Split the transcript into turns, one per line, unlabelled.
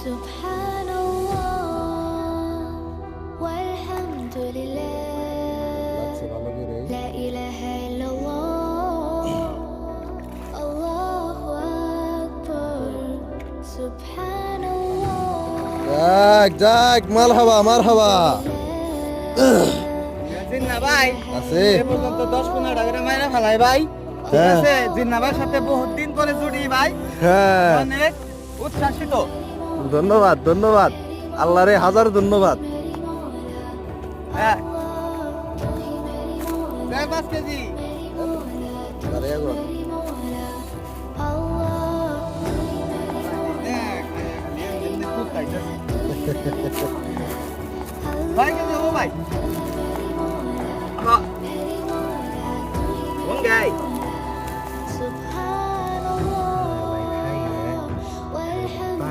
سبحان الله والحمد لله
লাগছে ভালো করে
لا إله إلا الله الله أكبر سبحان الله
যাক যাক মাল হাবা মার হাবা
জিন্না ভাই
আছে
এ পর্যন্ত দশ পনেরো টাকা করে মাইনা ফেলাই ভাই ঠিক
হ্যাঁ।
আছে জিন্না ভাইয়ের সাথে বহুত দিন পরে জুড়ি ভাই
হ্যাঁ
অনেক উচ্ছ্বাসিত
ধন্যবাদ ধন্যবাদ আল্লাহরে হাজার ধন্যবাদ
হ্যাঁ পাঁচ কেজি। ভাই হব ভাই